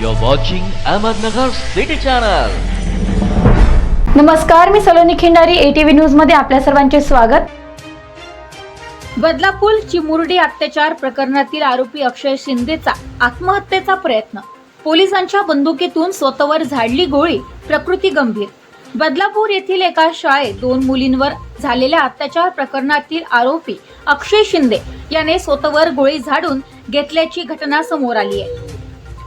You're watching Ahmednagar City Channel. नमस्कार मी Saloni Khindari ATV न्यूजमध्ये आपल्या सर्वांचे स्वागत. बदलापूर चिमुरडी अत्याचार प्रकरणातील आरोपी अक्षय शिंदेचा आत्महत्येचा प्रयत्न. पोलिसांच्या बंदुकीतून स्वतःवर झाडली गोळी प्रकृती गंभीर. बदलापूर येथील एका शाळेत दोन मुलींवर झालेल्या अत्याचार प्रकरणातील आरोपी अक्षय शिंदे याने स्वतःवर गोळी झाडून घेतल्याची घटना समोर आली आहे.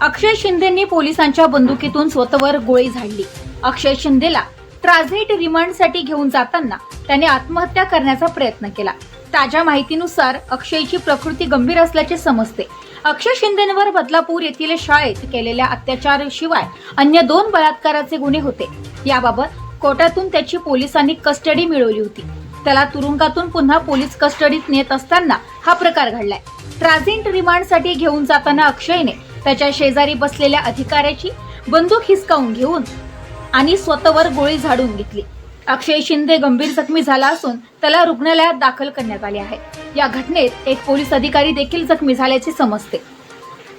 अक्षय शिंदेंनी पोलिसांच्या बंदुकीतून स्वतःवर गोळी झाडली. अक्षय शिंदेला ट्राझेट रिमांडसाठी घेऊन जाताना त्याने आत्महत्या करण्याचा प्रयत्न केला. ताज्या माहितीनुसार अक्षयची प्रकृती गंभीर असल्याचे समजते. अक्षय शिंदेवर बदलापूर येथील शाळेत केलेल्या अत्याचाराशिवाय अन्य दोन बलात्काराचे गुन्हे होते. याबाबत कोर्टातून त्याची पोलिसांनी कस्टडी मिळवली होती. त्याला तुरुंगातून पुन्हा पोलीस कस्टडीत नेत असताना हा प्रकार घडलाय. ट्राझेंट रिमांडसाठी घेऊन जाताना अक्षयने त्याच्या शेजारी बसलेल्या अधिकाऱ्याची बंदूक हिसकावून घेऊन आणि स्वतःवर गोळी झाडून घेतली. अक्षय शिंदे गंभीर जखमी झाला असून त्याला रुग्णालयात दाखल करण्यात आले आहे. या घटनेत एक पोलीस अधिकारी देखील जखमी झाल्याचे समजते.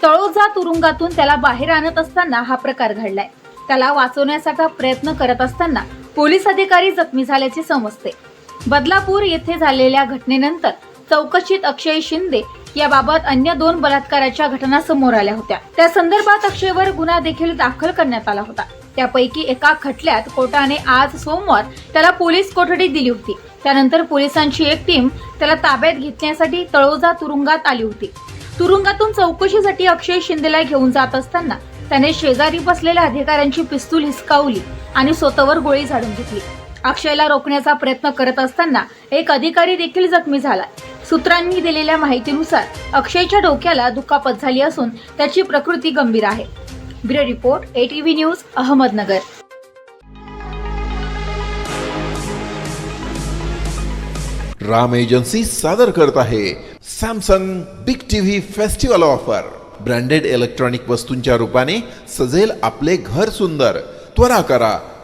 तळोजा तुरुंगातून त्याला बाहेर आणत असताना हा प्रकार घडलाय. त्याला वाचवण्याचा प्रयत्न करत असताना पोलीस अधिकारी जखमी झाल्याचे समजते. बदलापूर येथे झालेल्या घटनेनंतर चौकशीत अक्षय शिंदे याबाबत अन्य दोन बलात्काराच्या घटना समोर आल्या होत्या. त्या संदर्भात अक्षयवर गुन्हा देखील दाखल करण्यात आला होता. त्यापैकी एका खटल्यात कोर्टाने आज सोमवार त्याला पोलीस कोठडी दिली होती. त्यानंतर पोलिसांची एक टीम त्याला ताब्यात घेतण्यासाठी तळोजा तुरुंगात आली होती. तुरुंगातून चौकशीसाठी अक्षय शिंदेला घेऊन जात असताना त्याने शेजारी बसलेल्या अधिकाऱ्यांची पिस्तूल हिसकावली आणि स्वतःवर गोळी झाडून घेतली. अक्षयला रोखण्याचा प्रयत्न करत असताना एक अधिकारी देखील जखमी झाला. सूत्रांनी दिलेल्या माहितीनुसार अक्षयच्या डोक्याला दुखापत झाली असून त्याची प्रकृती गंभीर आहे. Bureau report ATV news Ahmednagar. Ram agency सादर करत आहे. Samsung big TV festival offer branded electronic वस्तूंच्या रूपाने सजेल आपले घर सुंदर. त्वरा करा.